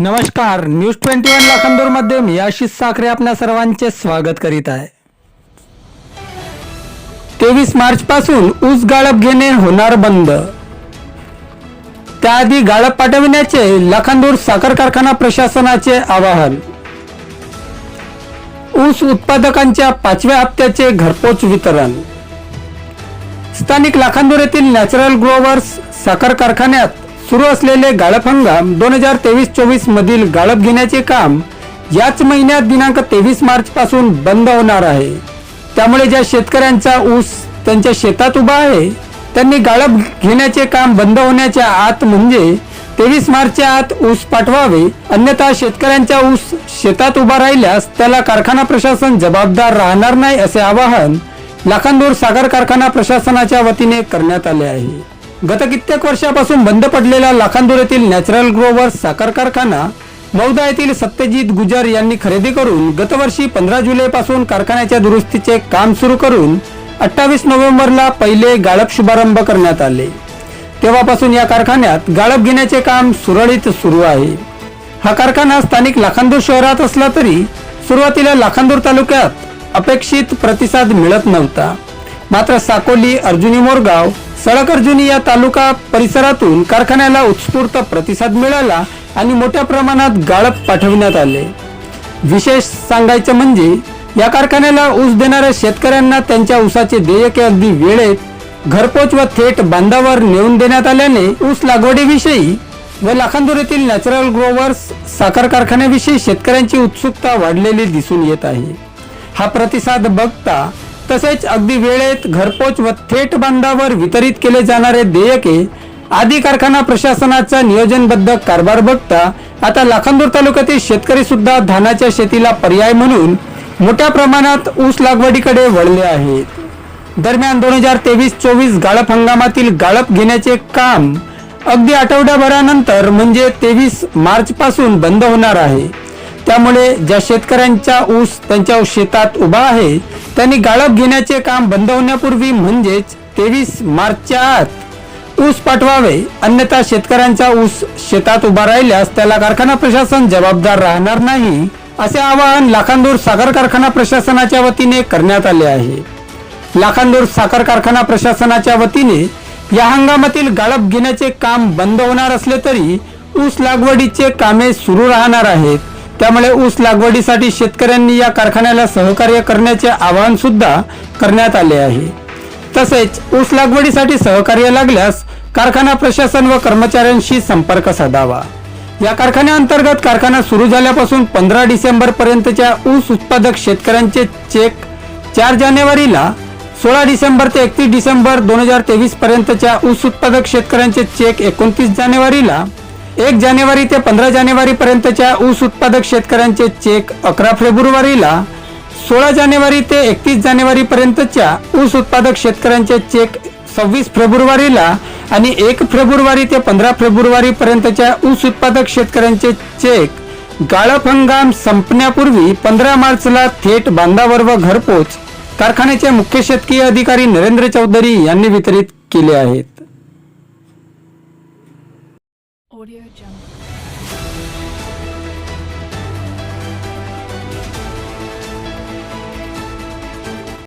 नमस्कार news twenty one लाखांदूरमध्ये मी आशिष साखरे आपल्या सर्वांचे स्वागत करीत आहे. तेवीस मार्च पासून ऊस गाळप घेणे होणार बंद. त्याआधी गाळप पाठविण्याचे लाखांदूर साखर कारखाना प्रशासनाचे आवाहन. ऊस उत्पादकांच्या पाचव्या हप्त्याचे घरपोच वितरण. स्थानिक लाखांदूर येथील नॅचरल ग्रोवर्स साखर कारखान्यात सुरू असलेले गाळप हंगाम दोन हजार तेवीस चोवीस मधील गाळप घेण्याचे काम याच महिन्यात दिनांक तेवीस मार्च पासून बंद होणार आहे. त्यामुळे ज्या शेतकऱ्यांचा ऊस त्यांच्या शेतात उभा आहे त्यांनी गाळप घेण्याचे काम बंद होण्याच्या आत म्हणजे तेवीस मार्चच्या आत ऊस पाठवावे अन्यथा शेतकऱ्यांचा ऊस शेतात उभा राहिल्यास त्याला कारखाना प्रशासन जबाबदार राहणार नाही असे आवाहन लाखांदूर साखर कारखाना प्रशासनाच्या वतीने करण्यात आले आहे. गत कित्येक वर्षापासून बंद पडलेला लाखांदूर येथील नॅचरल ग्रोवर साखर कारखाना मौदा येथील सत्यजित गुजर यांनी खरेदी करून गतवर्षी पंधरा जुलै पासून कारखान्याच्या दुरुस्तीचे काम सुरू करून अठ्ठावीस नोव्हेंबरला पहिले गाळप शुभारंभ करण्यात आले. तेव्हापासून या कारखान्यात गाळप घेण्याचे काम सुरळीत सुरू आहे. हा कारखाना स्थानिक लाखांदूर शहरात असला तरी सुरुवातीला लाखांदूर तालुक्यात अपेक्षित प्रतिसाद मिळत नव्हता. मात्र साकोली अर्जुनी मोरगाव सळकर जुनी या तालुका परिसरातून कारखान्याला उत्स्फूर्त प्रतिसाद मिळाला आणि मोठ्या प्रमाणात गाळप पाठविण्यात आले. विशेष सांगायचं म्हणजे या कारखान्याला ऊस देणाऱ्या शेतकऱ्यांना त्यांच्या ऊसाचे देयके अगदी वेळेत घरपोच व थेट बांधावर नेऊन देण्यात आल्याने ऊस लागवडीविषयी व लाखांदूर येथील नॅचरल ग्रोवर्स साखर कारखान्याविषयी शेतकऱ्यांची उत्सुकता वाढलेली दिसून येत आहे. हा प्रतिसाद बघता तसेच अगदी वेळेत घरपोच व थेट बांधावर वितरित केले जाणारे देयके आदी कारखाना प्रशासनाचा नियोजनबद्ध कारभार बघता आता लाखांदूर तालुक्यातील शेतकरी सुद्धा धानाच्या शेतीला पर्याय म्हणून मोठ्या प्रमाणात ऊस लागवडीकडे वळले आहेत. दरम्यान दोन हजार तेवीस चोवीस गाळप हंगामातील गाळप घेण्याचे काम अगदी आठवड्याभरानंतर म्हणजे तेवीस मार्च पासून बंद होणार आहे. त्यामुळे ज्या शेतकऱ्यांचा ऊस त्यांच्या शेतात उभा आहे त्यांनी गाळप घेण्याचे काम बंद होण्यापूर्वी म्हणजेच तेवीस मार्चच्या आत ऊस पाठवावे. अन्यथा शेतकऱ्यांचा ऊस शेतात उभा राहिल्यास त्याला कारखाना प्रशासन जबाबदार राहणार नाही असे आवाहन लाखांदूर साखर कारखाना प्रशासनाच्या वतीने करण्यात आले आहे. लाखांदूर साखर कारखाना प्रशासनाच्या वतीने या हंगामातील गाळप घेण्याचे काम बंद होणार असले तरी ऊस लागवडीचे कामे सुरू राहणार आहेत. त्यामुळे ऊस लागवडीसाठी शेतकऱ्यांनी या कारखान्याला सहकार्य करण्याचे आवाहन सुद्धा करण्यात आले आहे. तसेच ऊस लागवडीसाठी सहकार्य लागल्यास कारखाना प्रशासन व कर्मचाऱ्यांशी संपर्क साधावा. या कारखान्याअंतर्गत कारखाना सुरू झाल्यापासून पंधरा डिसेंबर पर्यंतच्या ऊस उत्पादक शेतकऱ्यांचे चेक चार जानेवारीला सोळा डिसेंबर ते एकतीस डिसेंबर दोन हजार तेवीस पर्यंतच्या ऊस उत्पादक शेतकऱ्यांचे चेक एकोणतीस जानेवारीला एक जानेवारी ते पंधरा जानेवारी पर्यंतच्या ऊस उत्पादक शेतकऱ्यांचे चेक अकरा फेब्रुवारीला सोळा जानेवारी ते एकतीस जानेवारी पर्यंतच्या ऊस उत्पादक शेतकऱ्यांचे चेक सव्वीस फेब्रुवारीला आणि एक फेब्रुवारी ते पंधरा फेब्रुवारी पर्यंतच्या ऊस उत्पादक शेतकऱ्यांचे चेक गाळप हंगाम संपण्यापूर्वी पंधरा मार्चला थेट बांधावर व घरपोच कारखान्याचे मुख्य शेतकीय अधिकारी नरेंद्र चौधरी यांनी वितरित केले आहेत. フフフフ。